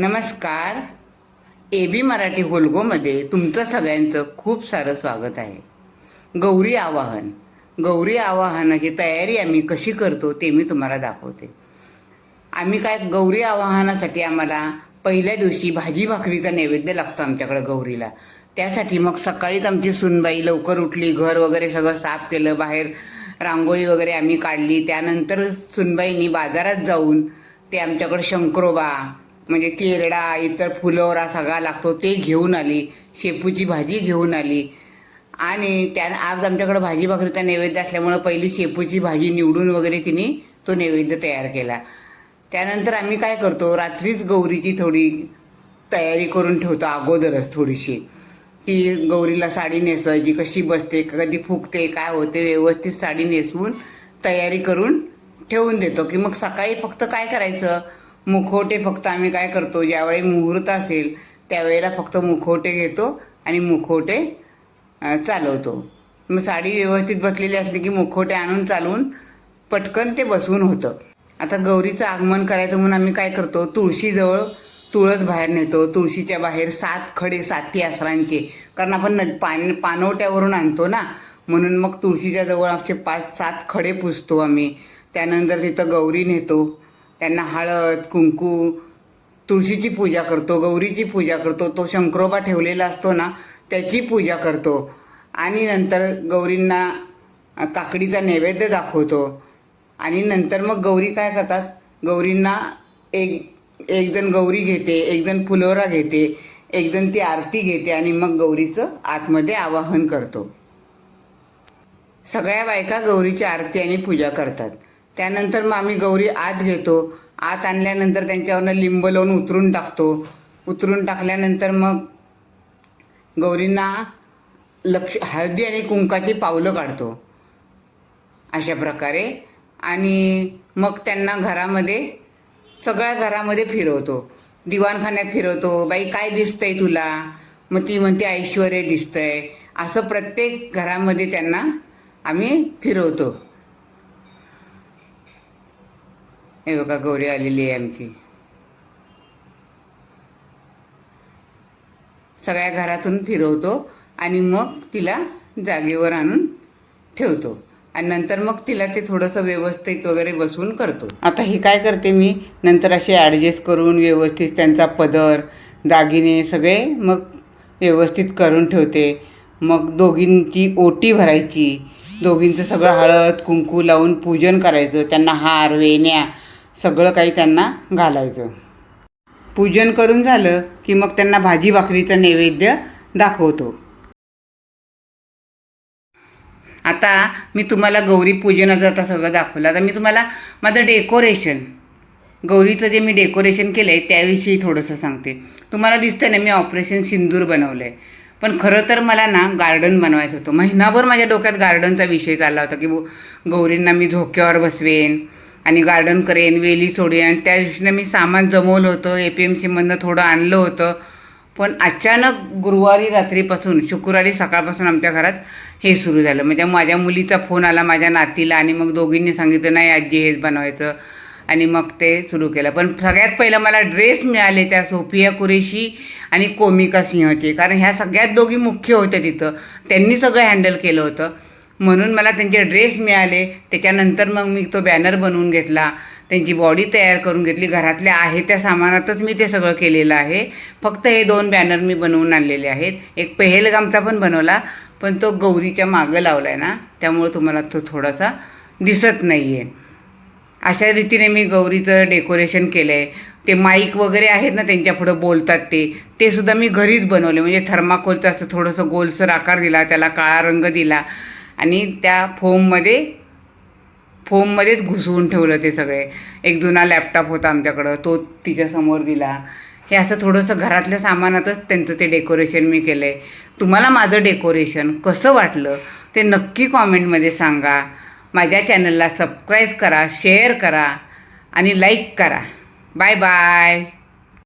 नमस्कार. A B Marathi होलगोमध्ये तुमचं सगळ्यांचं खूप सारं स्वागत आहे. गौरी आवाहन. गौरी आवाहनाची तयारी आम्ही कशी करतो ते मी तुम्हाला दाखवते. आम्ही काय गौरी आवाहनासाठी आम्हाला पहिल्या दिवशी भाजी भाकरीचा नैवेद्य लागतो आमच्याकडे गौरीला. त्यासाठी मग सकाळीच आमची सुनबाई लवकर उठली घर वगैरे सगळं साफ केलं बाहेर रांगोळी वगैरे आम्ही काढली. त्यानंतर सुनबाईनी बाजारात जाऊन ते आमच्याकडे शंकरोबा म्हणजे केरडा इतर फुलोरा सगळा लागतो ते घेऊन आली शेपूची भाजी घेऊन आली. आणि त्या आज आमच्याकडं भाजी भाकरीचा नैवेद्य असल्यामुळं पहिली शेपूची भाजी निवडून वगैरे तिने तो नैवेद्य तयार केला. त्यानंतर आम्ही काय करतो रात्रीच गौरीची थोडी तयारी करून ठेवतो अगोदरच थोडीशी. की गौरीला साडी नेसवायची कशी बसते कधी फुगते काय होते व्यवस्थित साडी नेसवून तयारी करून ठेवून देतो. की मग सकाळी फक्त काय करायचं? मुखवटे फक्त आम्ही काय करतो ज्यावेळी मुहूर्त असेल त्यावेळेला फक्त मुखवटे घेतो आणि मुखवटे चालवतो. मग साडी व्यवस्थित बसलेली असली की मुखवटे आणून चालवून पटकन ते बसवून होतं. आता गौरीचं आगमन करायचं म्हणून आम्ही काय करतो तुळशीजवळ तुळस बाहेर नेतो. तुळशीच्या बाहेर सात खडे साती आसरांचे. कारण आपण न पान पानवट्यावरून आणतो ना. म्हणून मग तुळशीच्या जवळ आमचे पाच सात खडे पुसतो आम्ही. त्यानंतर तिथं गौरी नेतो. त्यांना हळद कुंकू तुळशीची पूजा करतो गौरीची पूजा करतो तो शंकरोबा ठेवलेला असतो ना त्याची पूजा करतो. आणि नंतर गौरींना काकडीचा नैवेद्य दाखवतो. आणि नंतर मग गौरी काय करतात? गौरींना एक एक जण गौरी घेते एक जण फुलोरा घेते एक जण ती आरती घेते आणि मग गौरीचं आतमध्ये आवाहन करतो. सगळ्या बायका गौरीची आरती आणि पूजा करतात. त्यानंतर मग आम्ही गौरी आत घेतो. आत आणल्यानंतर त्यांच्यावरनं लिंब लावून उतरून टाकतो. उतरून टाकल्यानंतर मग गौरींना लक्ष हळदी आणि कुंकाची पावलं काढतो. अशा प्रकारे. आणि मग त्यांना घरामध्ये सगळ्या घरामध्ये फिरवतो. दिवाणखान्यात फिरवतो. बाई काय दिसतंय तुला? मग ती म्हणते ऐश्वर्य दिसतंय. असं प्रत्येक घरामध्ये त्यांना आम्ही फिरवतो. हे बघा गौरी आलेली आहे आमची. सगळ्या घरातून फिरवतो आणि मग तिला जागेवर आणून ठेवतो. आणि नंतर मग तिला ते थोडंसं व्यवस्थित वगैरे बसवून करतो. आता हे काय करते मी नंतर असे ॲडजस्ट करून व्यवस्थित त्यांचा पदर दागिने सगळे मग व्यवस्थित करून ठेवते. मग दोघींची ओटी भरायची. दोघींचं सगळं हळद कुंकू लावून पूजन करायचं. त्यांना हार वेण्या सगळं काही त्यांना घालायचं. पूजन करून झालं की मग त्यांना भाजी भाकरीचा नैवेद्य दाखवतो. आता मी तुम्हाला गौरी पूजनाचं आता सगळं दाखवलं. आता मी तुम्हाला माझं डेकोरेशन गौरीचं जे मी डेकोरेशन केलं आहे त्याविषयी थोडंसं सांगते. तुम्हाला दिसतं ना मी ऑपरेशन सिंदूर बनवलं आहे पण खरं तर मला ना गार्डन बनवायचं होतं. महिनाभर माझ्या डोक्यात गार्डनचा विषय चालला होता की गौरींना मी झोक्यावर बसवेन आणि गार्डन करेन वेली सोडेन. आणि त्या दिवशीनं मी सामान जमवलं होतं ए पी एम सीमधनं थोडं आणलं होतं. पण अचानक गुरुवारी रात्रीपासून शुक्रवारी सकाळपासून आमच्या घरात हे सुरू झालं. म्हणजे माझ्या मुलीचा फोन आला माझ्या नातीला आणि मग दोघींनी सांगितलं नाही आजी हेच बनवायचं. आणि मग ते सुरू केलं. पण सगळ्यात पहिलं मला ड्रेस मिळाले त्या सोफिया कुरेशी आणि कोमिका सिंहचे. कारण ह्या सगळ्यात दोघी मुख्य होत्या तिथं. त्यांनी सगळं हँडल केलं होतं. म्हणून मला त्यांचे ड्रेस मिळाले. त्याच्यानंतर मग मी तो बॅनर बनवून घेतला. त्यांची बॉडी तयार करून घेतली. घरातल्या आहे त्या सामानातच मी ते सगळं केलेलं आहे. फक्त हे दोन बॅनर मी बनवून आणलेले आहेत. एक पेहेलगामचा पण बनवला पण तो गौरीच्या मागं लावला आहे ना त्यामुळं तुम्हाला तो थोडासा दिसत नाही आहे अशा रीतीने मी गौरीचं डेकोरेशन केलं आहे ते माईक वगैरे आहेत ना त्यांच्या पुढं बोलतात ते. ते सुद्धा मी घरीच बनवले. म्हणजे थर्माकोलचं असं थोडंसं गोलसर आकार दिला त्याला काळा रंग दिला. आणि त्या फोममध्ये फोममध्येच घुसवून ठेवलं ते सगळे. एक जुना लॅपटॉप होता आमच्याकडं तो तिच्यासमोर दिला. हे असं थोडंसं घरातल्या सामानातच त्यांचं ते डेकोरेशन मी केलं आहे तुम्हाला माझं डेकोरेशन कसं वाटलं ते नक्की कॉमेंटमध्ये सांगा. माझ्या चॅनलला सबस्क्राईब करा शेअर करा आणि लाईक करा. Bye bye